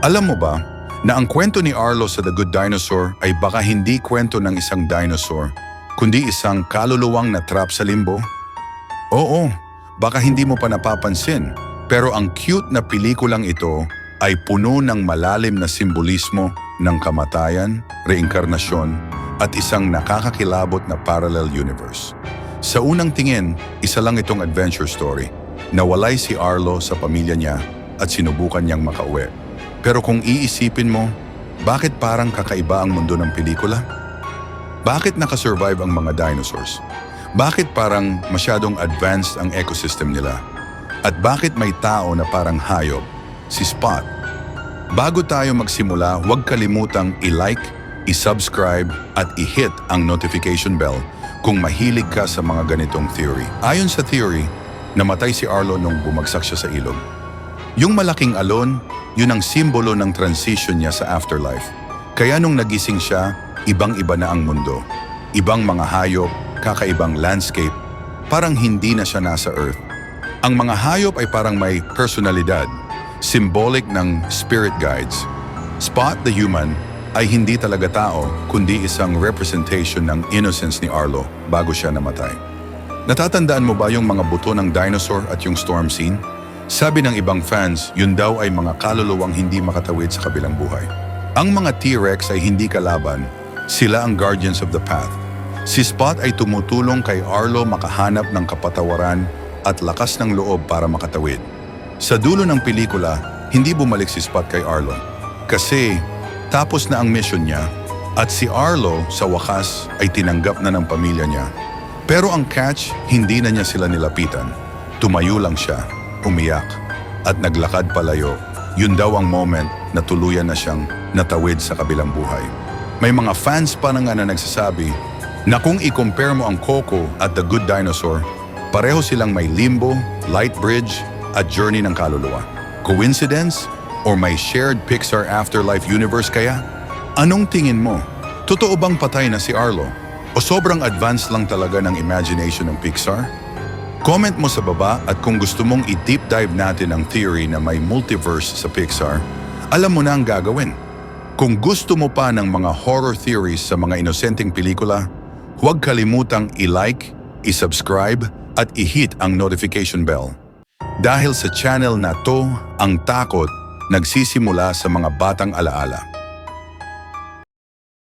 Alam mo ba na ang kwento ni Arlo sa The Good Dinosaur ay baka hindi kwento ng isang dinosaur, kundi isang kaluluwang na trap sa limbo? Oo, baka hindi mo pa napapansin, pero ang cute na pelikulang ito ay puno ng malalim na simbolismo ng kamatayan, reinkarnasyon, at isang nakakakilabot na parallel universe. Sa unang tingin, isa lang itong adventure story. Nawalay si Arlo sa pamilya niya at sinubukan niyang makauwi. Pero kung iisipin mo, bakit parang kakaiba ang mundo ng pelikula? Bakit nakasurvive ang mga dinosaurs? Bakit parang masyadong advanced ang ecosystem nila? At bakit may tao na parang hayop, si Spot? Bago tayo magsimula, huwag kalimutang i-like, i-subscribe at i-hit ang notification bell kung mahilig ka sa mga ganitong theory. Ayon sa theory, namatay si Arlo nung bumagsak siya sa ilog. Yung malaking alon, yun ang simbolo ng transition niya sa afterlife. Kaya nung nagising siya, ibang-iba na ang mundo. Ibang mga hayop, kakaibang landscape, parang hindi na siya nasa Earth. Ang mga hayop ay parang may personalidad, symbolic ng spirit guides. Spot the human ay hindi talaga tao, kundi isang representation ng innocence ni Arlo bago siya namatay. Natatandaan mo ba yung mga buto ng dinosaur at yung storm scene? Sabi ng ibang fans, yun daw ay mga kaluluwang hindi makatawid sa kabilang buhay. Ang mga T-Rex ay hindi kalaban, sila ang guardians of the path. Si Spot ay tumutulong kay Arlo makahanap ng kapatawaran at lakas ng loob para makatawid. Sa dulo ng pelikula, hindi bumalik si Spot kay Arlo. Kasi tapos na ang mission niya at si Arlo sa wakas ay tinanggap na ng pamilya niya. Pero ang catch, hindi na niya sila nilapitan. Tumayo lang siya, umiyak, at naglakad palayo. Yun daw ang moment na tuluyan na siyang natawid sa kabilang buhay. May mga fans pa na nga na nagsasabi na kung i-compare mo ang Coco at The Good Dinosaur, pareho silang may limbo, light bridge, at journey ng kaluluwa. Coincidence? Or may shared Pixar Afterlife universe kaya? Anong tingin mo? Totoo bang patay na si Arlo? O sobrang advanced lang talaga ng imagination ng Pixar? Comment mo sa baba at kung gusto mong i-deep dive natin ang theory na may multiverse sa Pixar, alam mo na ang gagawin. Kung gusto mo pa ng mga horror theories sa mga inosenteng pelikula, huwag kalimutang i-like, i-subscribe at i-hit ang notification bell. Dahil sa channel na to, ang takot nagsisimula sa mga batang alaala.